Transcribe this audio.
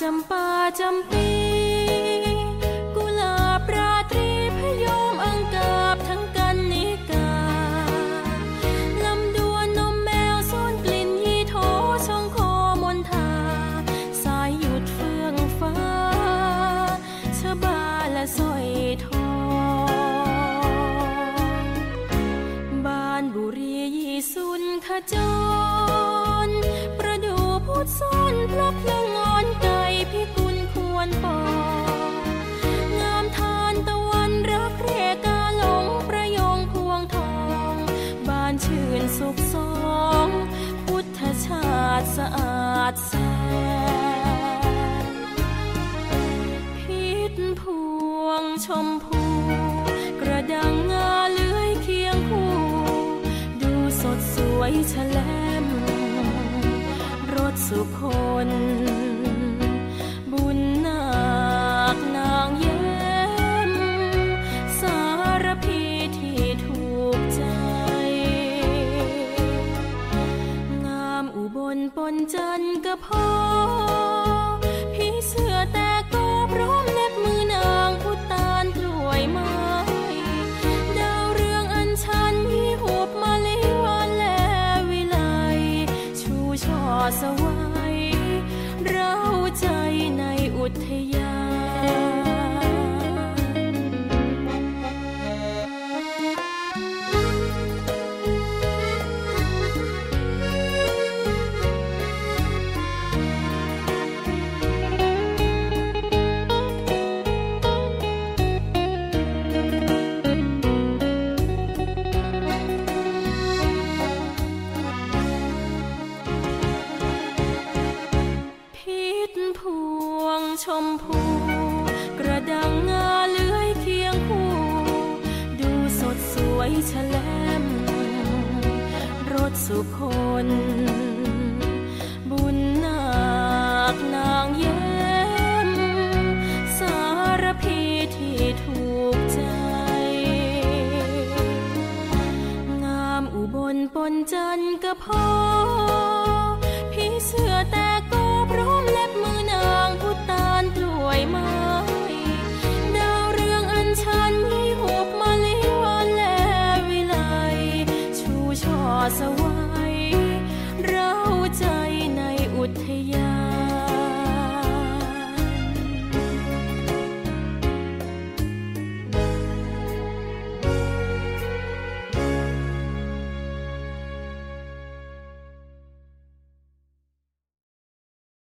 จำปาจำปีกุหลาบราตรีพยอมอังกาบทั้งกันนิกาลำดวนนมแมวซ่อนกลิ่นยีโถช่องคอมนทา สายหยุดเฟื่องฟ้าชะบาและสร้อยทองบ้านบุรียีสุนขจร ดซ่อนพลับเพลิงงอนไก่พิกุลควรปองงามทานตะวันรักเรกาหลงประยงพวงทองบ้านชื่นสุขสอง พุทธชาติสะอาดแสน สุคนบุญนาคนางแย้มสารพีที่ถูกใจ งามอุบลปนจันทร์ก็พอ ชมพู กระดังงาเลื้อยเคียงคู่ ดูสดสวยแฉลมรถสุคน บุญนาคนางแย้มสารพีที่ถูกใจ งามอุบลปนจันทร์ก็พอ